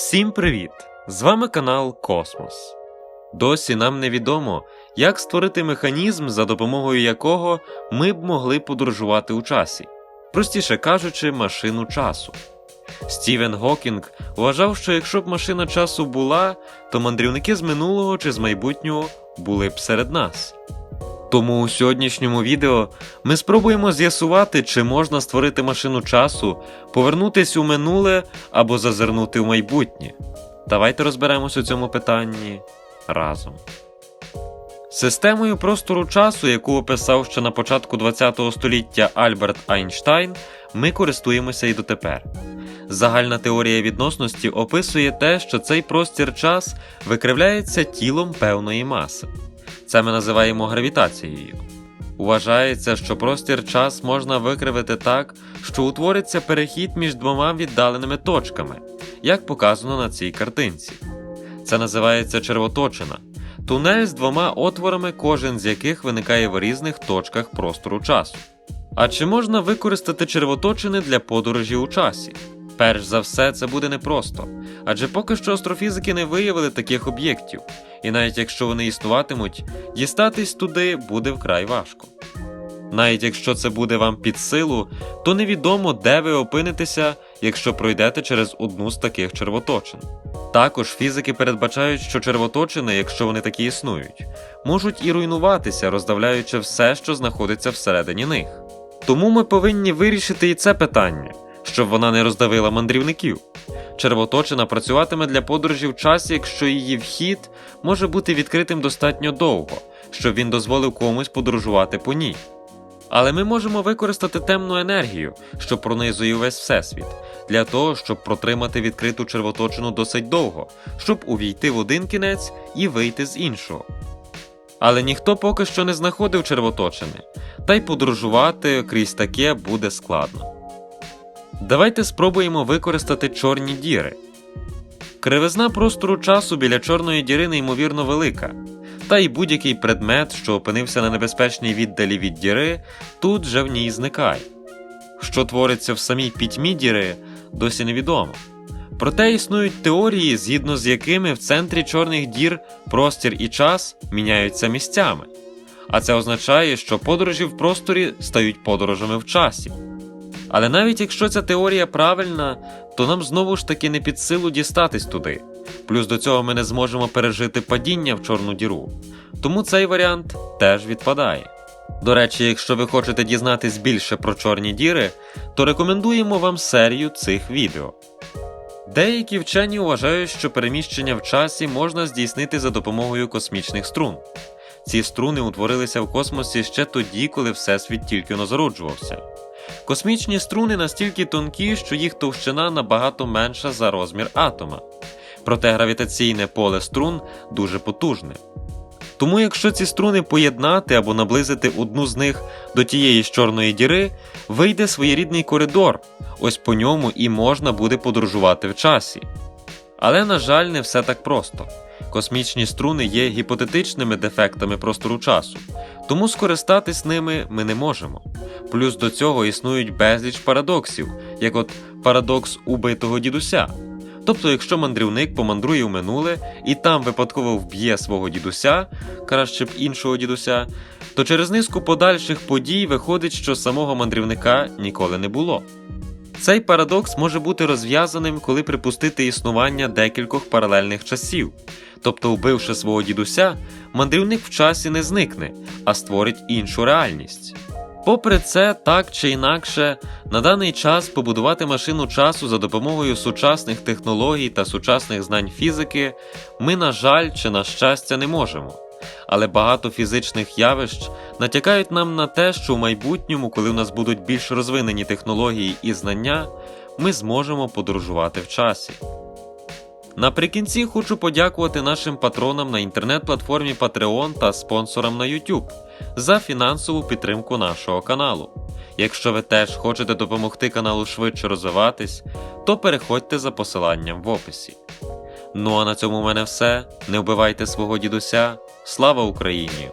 Всім привіт! З вами канал Космос. Досі нам невідомо, як створити механізм, за допомогою якого ми б могли подорожувати у часі, простіше кажучи, машину часу. Стівен Гокінг вважав, що якщо б машина часу була, то мандрівники з минулого чи з майбутнього були б серед нас. Тому у сьогоднішньому відео ми спробуємо з'ясувати, чи можна створити машину часу, повернутись у минуле або зазирнути в майбутнє. Давайте розберемось у цьому питанні разом. Системою простору часу, яку описав ще на початку ХХ століття Альберт Айнштайн, ми користуємося і дотепер. Загальна теорія відносності описує те, що цей простір час викривляється тілом певної маси. Це ми називаємо гравітацією. Вважається, що простір час можна викривити так, що утвориться перехід між двома віддаленими точками, як показано на цій картинці. Це називається червоточина тунель з двома отворами, кожен з яких виникає в різних точках простору часу. А чи можна використати червоточини для подорожі у часі? Перш за все, це буде непросто, адже поки що астрофізики не виявили таких об'єктів, і навіть якщо вони існуватимуть, дістатись туди буде вкрай важко. Навіть якщо це буде вам під силу, то невідомо, де ви опинитеся, якщо пройдете через одну з таких червоточин. Також фізики передбачають, що червоточини, якщо вони такі існують, можуть і руйнуватися, роздавляючи все, що знаходиться всередині них. Тому ми повинні вирішити і це питання, щоб вона не роздавила мандрівників. Червоточина працюватиме для подорожі в часі, якщо її вхід може бути відкритим достатньо довго, щоб він дозволив комусь подорожувати по ній. Але ми можемо використати темну енергію, що пронизує увесь всесвіт, для того, щоб протримати відкриту червоточину досить довго, щоб увійти в один кінець і вийти з іншого. Але ніхто поки що не знаходив червоточини, та й подорожувати крізь таке буде складно. Давайте спробуємо використати чорні діри. Кривизна простору часу біля чорної діри неймовірно велика, та й будь-який предмет, що опинився на небезпечній віддалі від діри, тут же в ній зникає. Що твориться в самій пітьмі діри, досі невідомо. Проте існують теорії, згідно з якими в центрі чорних дір простір і час міняються місцями. А це означає, що подорожі в просторі стають подорожами в часі. Але навіть якщо ця теорія правильна, то нам знову ж таки не під силу дістатись туди. Плюс до цього ми не зможемо пережити падіння в чорну діру. Тому цей варіант теж відпадає. До речі, якщо ви хочете дізнатись більше про чорні діри, то рекомендуємо вам серію цих відео. Деякі вчені вважають, що переміщення в часі можна здійснити за допомогою космічних струн. Ці струни утворилися в космосі ще тоді, коли Всесвіт тільки но зароджувався. Космічні струни настільки тонкі, що їх товщина набагато менша за розмір атома. Проте гравітаційне поле струн дуже потужне. Тому, якщо ці струни поєднати або наблизити одну з них до тієї з чорної діри, вийде своєрідний коридор, ось по ньому і можна буде подорожувати в часі. Але, на жаль, не все так просто. Космічні струни є гіпотетичними дефектами простору часу, тому скористатись ними ми не можемо. Плюс до цього існують безліч парадоксів, як от парадокс убитого дідуся. Тобто, якщо мандрівник помандрує в минуле і там випадково вб'є свого дідуся, краще б іншого дідуся, то через низку подальших подій виходить, що самого мандрівника ніколи не було. Цей парадокс може бути розв'язаним, коли припустити існування декількох паралельних часів. Тобто, вбивши свого дідуся, мандрівник в часі не зникне, а створить іншу реальність. Попри це, так чи інакше, на даний час побудувати машину часу за допомогою сучасних технологій та сучасних знань фізики ми, на жаль, чи на щастя, не можемо. Але багато фізичних явищ натякають нам на те, що в майбутньому, коли в нас будуть більш розвинені технології і знання, ми зможемо подорожувати в часі. Наприкінці хочу подякувати нашим патронам на інтернет-платформі Patreon та спонсорам на YouTube за фінансову підтримку нашого каналу. Якщо ви теж хочете допомогти каналу швидше розвиватись, то переходьте за посиланням в описі. Ну а на цьому в мене все. Не вбивайте свого дідуся. Слава Україні!